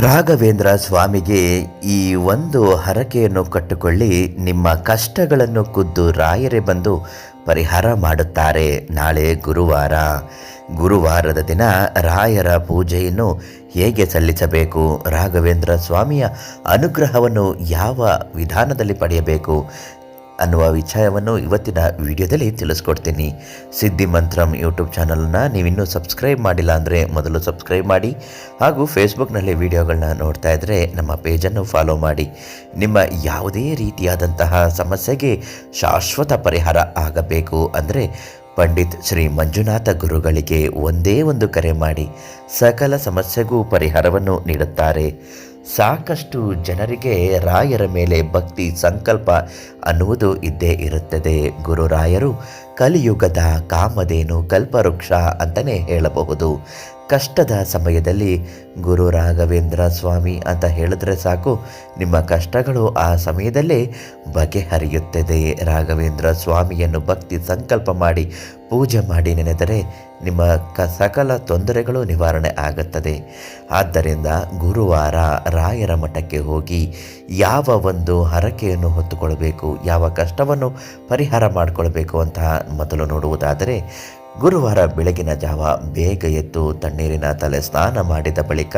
ರಾಘವೇಂದ್ರ ಸ್ವಾಮಿಗೆ ಈ ಒಂದು ಹರಕೆಯನ್ನು ಕಟ್ಟುಕೊಳ್ಳಿ, ನಿಮ್ಮ ಕಷ್ಟಗಳನ್ನು ಖುದ್ದು ರಾಯರೇ ಬಂದು ಪರಿಹಾರ ಮಾಡುತ್ತಾರೆ ನಾಳೆ ಗುರುವಾರ. ಗುರುವಾರದ ದಿನ ರಾಯರ ಪೂಜೆಯನ್ನು ಹೇಗೆ ಸಲ್ಲಿಸಬೇಕು? ರಾಘವೇಂದ್ರ ಸ್ವಾಮಿಯ ಅನುಗ್ರಹವನ್ನು ಯಾವ ವಿಧಾನದಲ್ಲಿ ಪಡೆಯಬೇಕು? ಅನ್ನುವ ವಿಚಾರವನ್ನು ಇವತ್ತಿನ ವಿಡಿಯೋದಲ್ಲಿ ತಿಳಿಸ್ಕೊಡ್ತೀನಿ. ಸಿದ್ಧಿ ಮಂತ್ರಂ ಯೂಟ್ಯೂಬ್ ಚಾನಲನ್ನು ನೀವಿನ್ನೂ ಸಬ್ಸ್ಕ್ರೈಬ್ ಮಾಡಿಲ್ಲ ಅಂದರೆ ಮೊದಲು ಸಬ್ಸ್ಕ್ರೈಬ್ ಮಾಡಿ. ಹಾಗೂ ಫೇಸ್ಬುಕ್ನಲ್ಲಿ ವಿಡಿಯೋಗಳನ್ನ ನೋಡ್ತಾ ಇದ್ದರೆ ನಮ್ಮ ಪೇಜನ್ನು ಫಾಲೋ ಮಾಡಿ. ನಿಮ್ಮ ಯಾವುದೇ ರೀತಿಯಾದಂತಹ ಸಮಸ್ಯೆಗೆ ಶಾಶ್ವತ ಪರಿಹಾರ ಆಗಬೇಕು ಅಂದರೆ ಪಂಡಿತ್ ಶ್ರೀ ಮಂಜುನಾಥ ಗುರುಗಳಿಗೆ ಒಂದೇ ಒಂದು ಕರೆ ಮಾಡಿ. ಸಕಲ ಸಮಸ್ಯೆಗೂ ಪರಿಹಾರವನ್ನು ನೀಡುತ್ತಾರೆ. ಸಾಕಷ್ಟು ಜನರಿಗೆ ರಾಯರ ಮೇಲೆ ಭಕ್ತಿ ಸಂಕಲ್ಪ ಅನ್ನುವುದು ಇದ್ದೇ ಇರುತ್ತದೆ. ಗುರುರಾಯರು ಕಲಿಯುಗದ ಕಾಮಧೇನು ಕಲ್ಪವೃಕ್ಷ ಅಂತಲೇ ಹೇಳಬಹುದು. ಕಷ್ಟದ ಸಮಯದಲ್ಲಿ ಗುರು ರಾಘವೇಂದ್ರ ಸ್ವಾಮಿ ಅಂತ ಹೇಳಿದ್ರೆ ಸಾಕು, ನಿಮ್ಮ ಕಷ್ಟಗಳು ಆ ಸಮಯದಲ್ಲೇ ಬಗೆಹರಿಯುತ್ತದೆ. ರಾಘವೇಂದ್ರ ಸ್ವಾಮಿಯನ್ನು ಭಕ್ತಿ ಸಂಕಲ್ಪ ಮಾಡಿ ಪೂಜೆ ಮಾಡಿ ನೆನೆದರೆ ನಿಮ್ಮ ಕ ಸಕಲ ತೊಂದರೆಗಳು ನಿವಾರಣೆ ಆಗುತ್ತದೆ. ಆದ್ದರಿಂದ ಗುರುವಾರ ರಾಯರ ಮಠಕ್ಕೆ ಹೋಗಿ ಯಾವ ಒಂದು ಹರಕೆಯನ್ನು ಹೊತ್ತುಕೊಳ್ಬೇಕು, ಯಾವ ಕಷ್ಟವನ್ನು ಪರಿಹಾರ ಮಾಡಿಕೊಳ್ಬೇಕು ಅಂತ ಮೊದಲು ನೋಡುವುದಾದರೆ, ಗುರುವಾರ ಬೆಳಗಿನ ಜಾವ ಬೇಗ ಎದ್ದು ತಣ್ಣೀರಿನ ತಲೆ ಸ್ನಾನ ಮಾಡಿದ ಬಳಿಕ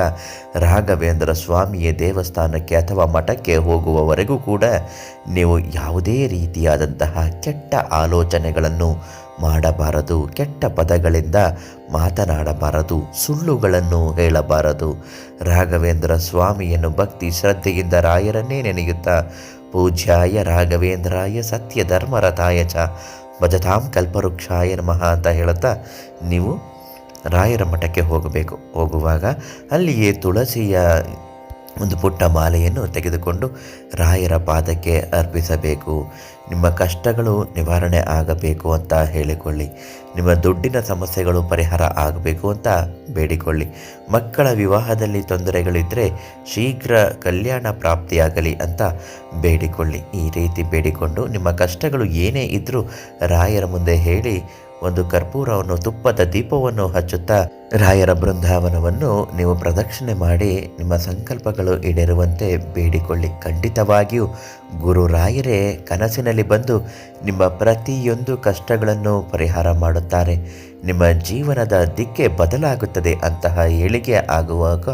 ರಾಘವೇಂದ್ರ ಸ್ವಾಮಿಯ ದೇವಸ್ಥಾನಕ್ಕೆ ಅಥವಾ ಮಠಕ್ಕೆ ಹೋಗುವವರೆಗೂ ಕೂಡ ನೀವು ಯಾವುದೇ ರೀತಿಯಾದಂತಹ ಕೆಟ್ಟ ಆಲೋಚನೆಗಳನ್ನು ಮಾಡಬಾರದು, ಕೆಟ್ಟ ಪದಗಳಿಂದ ಮಾತನಾಡಬಾರದು, ಸುಳ್ಳುಗಳನ್ನು ಹೇಳಬಾರದು. ರಾಘವೇಂದ್ರ ಸ್ವಾಮಿಯನ್ನು ಭಕ್ತಿ ಶ್ರದ್ಧೆಯಿಂದ ರಾಯರನ್ನೇ ನೆನೆಯುತ್ತಾ, ಪೂಜ್ಯಾಯ ರಾಘವೇಂದ್ರಾಯ ಸತ್ಯ ಧರ್ಮರಥಾಯ ಚ, ಭಜತಾಂ ಕಲ್ಪವೃಕ್ಷಾಯ ನಮಃ ಅಂತ ಹೇಳುತ್ತಾ ನೀವು ರಾಯರ ಮಠಕ್ಕೆ ಹೋಗಬೇಕು. ಹೋಗುವಾಗ ಅಲ್ಲಿಯೇ ತುಳಸಿಯ ಒಂದು ಪುಟ್ಟ ಮಾಲೆಯನ್ನು ತೆಗೆದುಕೊಂಡು ರಾಯರ ಪಾದಕ್ಕೆ ಅರ್ಪಿಸಬೇಕು. ನಿಮ್ಮ ಕಷ್ಟಗಳು ನಿವಾರಣೆ ಆಗಬೇಕು ಅಂತ ಹೇಳಿಕೊಳ್ಳಿ. ನಿಮ್ಮ ದುಡ್ಡಿನ ಸಮಸ್ಯೆಗಳು ಪರಿಹಾರ ಆಗಬೇಕು ಅಂತ ಬೇಡಿಕೊಳ್ಳಿ. ಮಕ್ಕಳ ವಿವಾಹದಲ್ಲಿ ತೊಂದರೆಗಳಿದ್ದರೆ ಶೀಘ್ರ ಕಲ್ಯಾಣ ಪ್ರಾಪ್ತಿಯಾಗಲಿ ಅಂತ ಬೇಡಿಕೊಳ್ಳಿ. ಈ ರೀತಿ ಬೇಡಿಕೊಂಡು ನಿಮ್ಮ ಕಷ್ಟಗಳು ಏನೇ ಇದ್ದರೂ ರಾಯರ ಮುಂದೆ ಹೇಳಿ ಒಂದು ಕರ್ಪೂರವನ್ನು, ತುಪ್ಪದ ದೀಪವನ್ನು ಹಚ್ಚುತ್ತಾ ರಾಯರ ಬೃಂದಾವನವನ್ನು ನೀವು ಪ್ರದಕ್ಷಿಣೆ ಮಾಡಿ ನಿಮ್ಮ ಸಂಕಲ್ಪಗಳು ಈಡೇರುವಂತೆ ಬೇಡಿಕೊಳ್ಳಿ. ಖಂಡಿತವಾಗಿಯೂ ಗುರು ರಾಯರೇ ಕನಸಿನಲ್ಲಿ ಬಂದು ನಿಮ್ಮ ಪ್ರತಿಯೊಂದು ಕಷ್ಟಗಳನ್ನು ಪರಿಹಾರ ಮಾಡುತ್ತಾರೆ. ನಿಮ್ಮ ಜೀವನದ ದಿಕ್ಕೆ ಬದಲಾಗುತ್ತದೆ ಅಂತಹ ಏಳಿಗೆ ಆಗುವಾಗ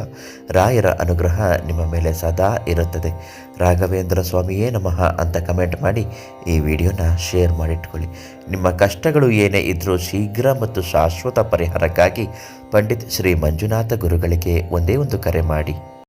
ರಾಯರ ಅನುಗ್ರಹ ನಿಮ್ಮ ಮೇಲೆ ಸದಾ ಇರುತ್ತದೆ. ರಾಘವೇಂದ್ರ ಸ್ವಾಮಿಯೇ ನಮಃ ಅಂತ ಕಮೆಂಟ್ ಮಾಡಿ ಈ ವಿಡಿಯೋನ ಶೇರ್ ಮಾಡಿಟ್ಕೊಳ್ಳಿ. ನಿಮ್ಮ ಕಷ್ಟಗಳು ಏನೇ ಇದ್ದರೂ ಶೀಘ್ರ ಮತ್ತು ಶಾಶ್ವತ ಪರಿಹಾರಕ್ಕಾಗಿ ಪಂಡಿತ್ ಶ್ರೀ ಮಂಜುನಾಥ ಗುರುಗಳಿಗೆ ಒಂದೇ ಒಂದು ಕರೆ ಮಾಡಿ.